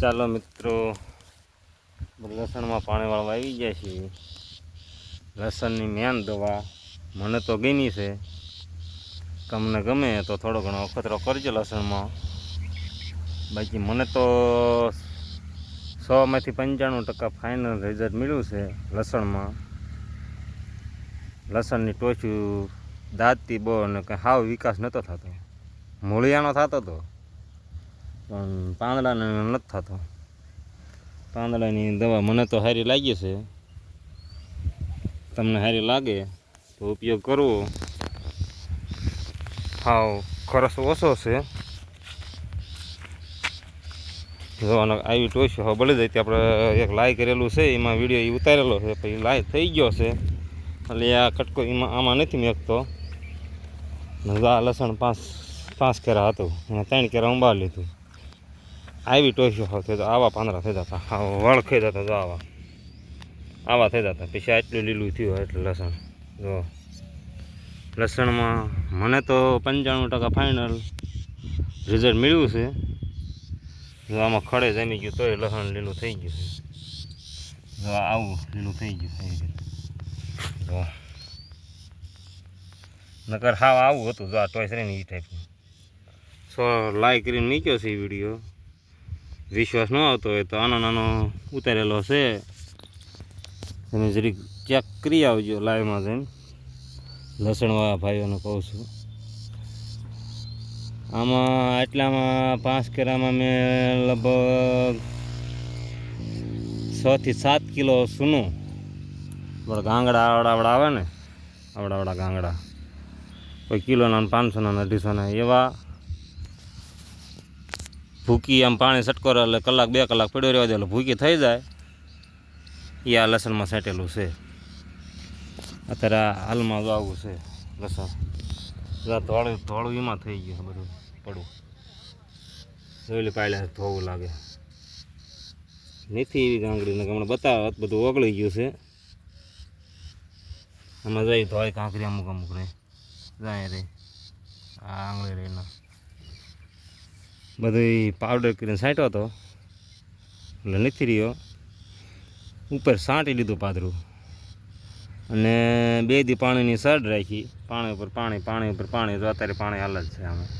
ચાલો મિત્રો, લસણમાં પાણી વાળવા આવી ગયા છીએ. લસણની મેન દવા મને તો ગમી છે. તમને ગમે તો થોડો ઘણો અખતરો કરજો લસણમાં. બાકી મને તો સોમાંથી પંચાણું ટકા ફાઇનલ રિઝલ્ટ મળ્યું છે લસણમાં. લસણની ટોચું દાંતથી બહુ અને કંઈ હાવ વિકાસ નહોતો થતો. મૂળિયાનો થતો હતો પણ પાંદડાને નથી થતો. પાંદડાની દવા મને તો સારી લાગી છે. તમને સારી લાગે તો ઉપયોગ કરવો. હાવ ખર્ચ ઓછો છે. જોવાનો આવી ટોસ્યો હવે બળી જાય. આપણે એક લાઈ કરેલું છે, એમાં વીડિયો એ ઉતારેલો છે, પછી લાઈ થઈ ગયો છે. એટલે આ કટકો એમાં, આમાં નથી મેકતો. આ લસણ પાંચ પાંચ કેરા હતું. અને ત્રણ કેરા ઉંબા લીધું. આવી ટોસ્યો હોય તો આવા પાંદડા થઈ જતા વળ ખાઈ જતા જો આવા. આવા થઈ જતા પછી આટલું લીલું થયું એટલે લસણ. જો. લસણમાં મને તો પંચાણું ટકા ફાઇનલ રિઝલ્ટ મળ્યું છે. જો આમાં ખડે જમી ગયું તોય લસણ લીલું થઈ ગયું છે. જો આવું લીલું થઈ ગયું થઈ ગયું જો. નકર હાવ આવું હતું. જો આ ટોયસ શ્રેણી એ ટાઈપનું સો લાઈક કરીને નીકળ્યો છે વીડિયો વિશ્વાસ ન આવતો હોય તો આનો નાનો ઉતારેલો છે તમે જરીક ચેક કરી આવજો લાઈવમાં જઈને. લસણવાળા ભાઈઓને કહું છું. આમાં આટલામાં પાંચ કેરામાં મેં લગભગ છથી સાત કિલો સૂનું. આપણે ગાંગડા આવડાવડા આવે ને, આવડાવડા ગાંગડા. કોઈ કિલોના પાંચસોના અઢીસોના એવા ભૂકી આમ પાણી છટકો એટલે કલાક બે કલાક પડ્યો રહેવા દે એટલે ભૂકી થઈ જાય. એ આ લસણમાં સેટેલું છે. અત્યારે આ હાલમાં જો આવું છે લસણ. ધોળું ધોળું એમાં થઈ ગયું બધું પડવું જોયેલી પાયલા ધોવું લાગે. નથી એવી કાંકરીને હમણાં બતાવે બધું ઓગળી ગયું છે. આમાં જઈ ધોળી કાંકરી અમુક અમુક રહે જાય રે. આ આંગળી રે ના બધું પાવડર કરીને સાંટ્યો હતો. એટલે નથી રહ્યો. ઉપર સાંટી લીધું પાદરું અને બે દી પાણીની સડ રાખી. પાણી ઉપર પાણી પાણી ઉપર પાણી. જો અત્યારે પાણી હાલ જ છે આમાં.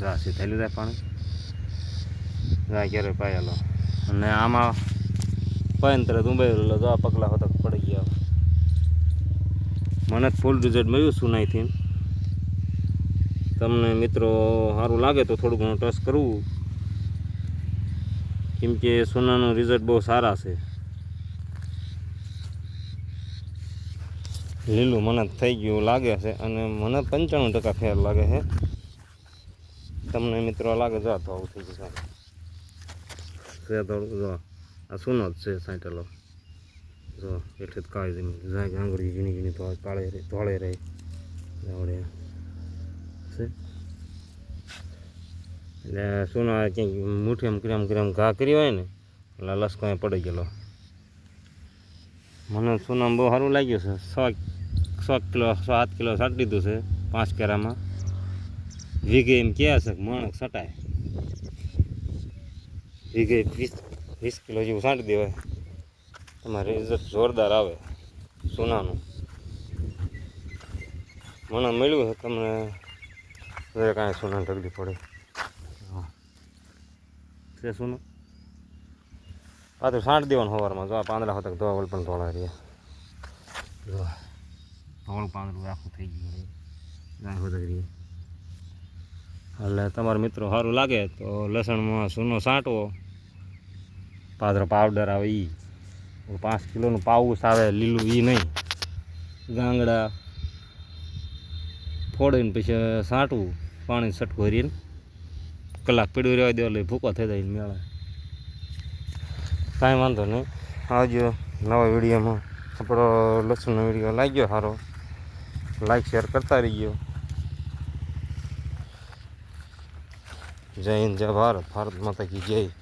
રાસી થઈ લીધા પાણી. જા ક્યારે પાયેલો. અને આમાં પયંત્ર ઉંબાયેલો જો આ પગલા હોતા પડી ગયા. મને ફૂલ રિઝલ્ટ મળ્યું સુનાઈથી. તમને મિત્રો સારું લાગે તો થોડું ઘણું ટચ કરવું. કેમ કે સોનાનું રિઝલ્ટ બહુ સારા છે. લીલું મને થઈ ગયું લાગે છે અને મને પંચાણું ટકા ફેર લાગે છે. તમને મિત્રો લાગે જો તો આવું થઈ ગયું છે. થોડું જો આ સોનો જ છે સાંટેલો જો એટલે જ કાળી જાય આંગળી ઝીણી ઝીણી ધોળે રહે ધોળે રહે આવડે એટલે સોનો ક્યાંક મુઠ્ઠી ક્રેમ ક્રેમ ઘા કરી હોય ને, એટલે લસકો અહીં પડી ગયેલો. મને સોનામાં બહુ સારું લાગ્યું છે. સો સો કિલો સાત કિલો સાટ દીધું છે, પાંચ કેરામાં. વીઘે એમ કહે છે કે માણસ સટાય. વીઘે વીસ વીસ કિલો જેવું સાંટી દેવાય. તમારે રિઝલ્ટ જોરદાર આવે, સોનાનું. મને મળ્યું છે તમને હવે કાંઈ સોના તકલીફ પડે. હા. છે સોનું? પાછું સાંટ દેવાનું સવારમાં જો આ પાંદડા હોતા ધોવા પણ ધોળા રહ્યા. ધોળું પાંદડું આખું થઈ ગયું ગાય રહીએ એટલે તમારા મિત્રો સારું લાગે તો લસણમાં સૂનો સાંટવો. પાદરો પાવડર આવે એ પાંચ કિલોનું પાઉસ આવે લીલું એ નહીં. ગાંગડા ફોડીને પછી સાંટવું. પાણી છટકું હરીને કલાક પીડું રહેવા દેવા એટલે ભૂકો થઈ જાય મેળા. કાંઈ વાંધો નહીં. આવજો નવા વિડીયોમાં. આપણો લસણનો વીડિયો લાગ્યો સારો. લાઈક શેર કરતા રહીજો. જય હિન્દ, જય ભારત. ભારત માતા કી જય.